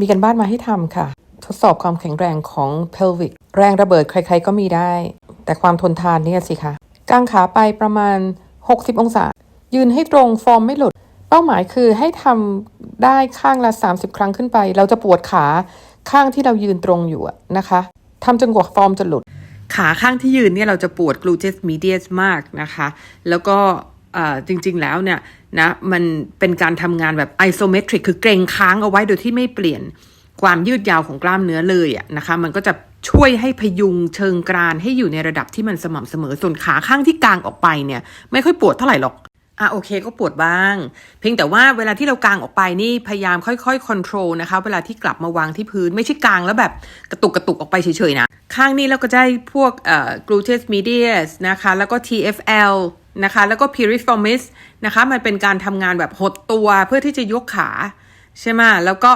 มีกันบ้านมาให้ทำค่ะ ทดสอบความแข็งแรงของ pelvic แรงระเบิดใครๆก็มีได้ แต่ความทนทานเนี่ยสิคะกางขาไปประมาณ 60 องศา ยืนให้ตรงฟอร์มไม่หลุด เป้าหมายคือให้ทำได้ข้างละ 30 ครั้งขึ้นไป เราจะปวดขาข้างที่เรายืนตรงอยู่นะคะทำจนกว่าฟอร์มจะหลุด ขาข้างที่ยืนเนี่ยเราจะปวด gluteus medius มากนะคะ แล้วก็จริงๆแล้วเนี่ย นะมันเป็นการทำงานแบบ isometric คือเกรงค้างเอาไว้โดยที่ไม่เปลี่ยนความยืดยาวของกล้ามเนื้อเลยอะนะคะ มันก็จะช่วยให้พยุงเชิงกรานให้อยู่ในระดับที่มันสม่ำเสมอส่วนขาข้างที่กางออกไปเนี่ย ไม่ค่อยปวดเท่าไหร่หรอกอะโอเคก็ปวดบ้าง เพียงแต่ว่าเวลาที่เรากางออกไปนี่พยายามค่อยๆคอนโทรลนะคะ เวลาที่กลับมาวางที่พื้นไม่ใช่กางแล้วแบบกระตุกกระตุกออกไปเฉยๆนะ ข้างนี้เราก็จะได้พวกเอ่อ gluteus medius นะคะ แล้วก็ TFL นะคะแล้วก็ piriformis นะคะมันเป็นการทำงานแบบหดตัวเพื่อที่จะยกขา ใช่ไหมแล้วก็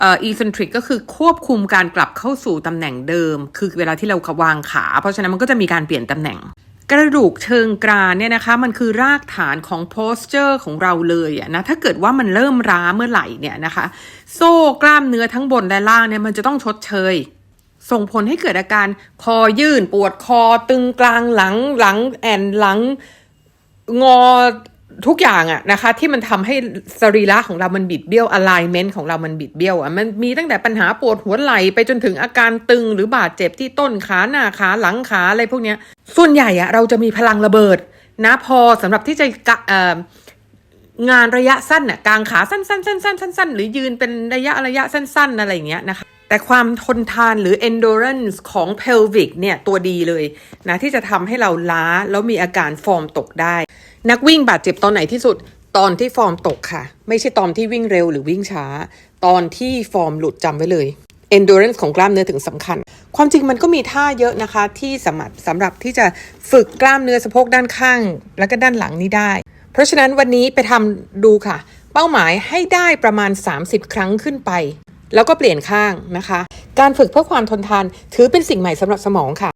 เอ่อ eccentric ก็คือควบคุมการกลับเข้าสู่ตำแหน่งเดิม คือเวลาที่เราวางขา เพราะฉะนั้นมันก็จะมีการเปลี่ยนตำแหน่ง กระดูกเชิงกรานเนี่ยนะคะ มันคือรากฐานของ posture ของเราเลยอะนะถ้าเกิดว่ามันเริ่มร้าเมื่อไหร่เนี่ยนะคะ โซ่กล้ามเนื้อทั้งบนและล่างเนี่ยมันจะต้องชดเชย ส่งผลให้เกิดอาการคอยื่นปวดคอตึงกลางหลังหลังแอนหลัง งอทุกอย่างอะนะคะ ที่มันทำให้สรีระของเรามันบิดเบี้ยว alignment ของเรามันบิดเบี้ยวอะมันมีตั้งแต่ปัญหาปวดหัวไหล่ไปจนถึงอาการตึงหรือบาดเจ็บที่ต้นขาหน้าขาหลังขาอะไรพวกเนี้ย ส่วนใหญ่อะเราจะมีพลังระเบิด นะพอสำหรับที่จะเอองานระยะสั้นน่ะกางขาสั้นๆสั้นๆสั้นๆหรือยืนเป็นระยะระยะสั้น ๆ อะไรอย่างเงี้ยนะคะ แต่ความทนทานหรือ endurance ของ pelvic เนี่ยตัวดีเลยนะที่จะทำให้เราล้าแล้วมีอาการฟอร์มตกได้ นักวิ่งบาดเจ็บตอนไหนที่สุดตอนที่ฟอร์มตกค่ะ ไม่ใช่ตอนที่วิ่งเร็วหรือวิ่งช้า ตอนที่ฟอร์มหลุดจำไว้เลย endurance ของกล้ามเนื้อถึงสำคัญ ความจริงมันก็มีท่าเยอะนะคะ ที่สำหรับสำหรับที่จะฝึกกล้ามเนื้อสะโพกด้านข้าง แล้วก็ด้านหลังนี้ได้ เพราะฉะนั้นวันนี้ไปทำดูค่ะ เป้าหมายให้ได้ประมาณ 30 ครั้งขึ้นไป แล้วก็เปลี่ยนข้างนะคะ การฝึกเพื่อความทนทานถือเป็นสิ่งใหม่สำหรับสมองค่ะ